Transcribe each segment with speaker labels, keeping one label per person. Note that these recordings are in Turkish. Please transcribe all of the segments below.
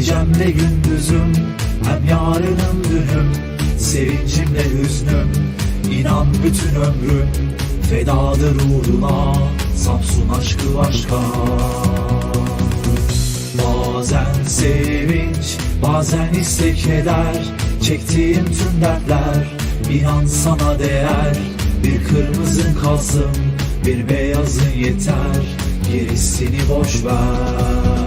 Speaker 1: Gecemde gündüzüm Hem yarınım dünüm Sevincimle hüznüm İnan bütün ömrüm Fedadır uğruna Samsun aşkı başka. Bazen sevinç Bazen istek eder Çektiğim tüm dertler İnan sana değer. Bir kırmızın kalsın Bir beyazın yeter Gerisini boş ver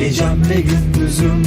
Speaker 1: Gecemle gündüzüm.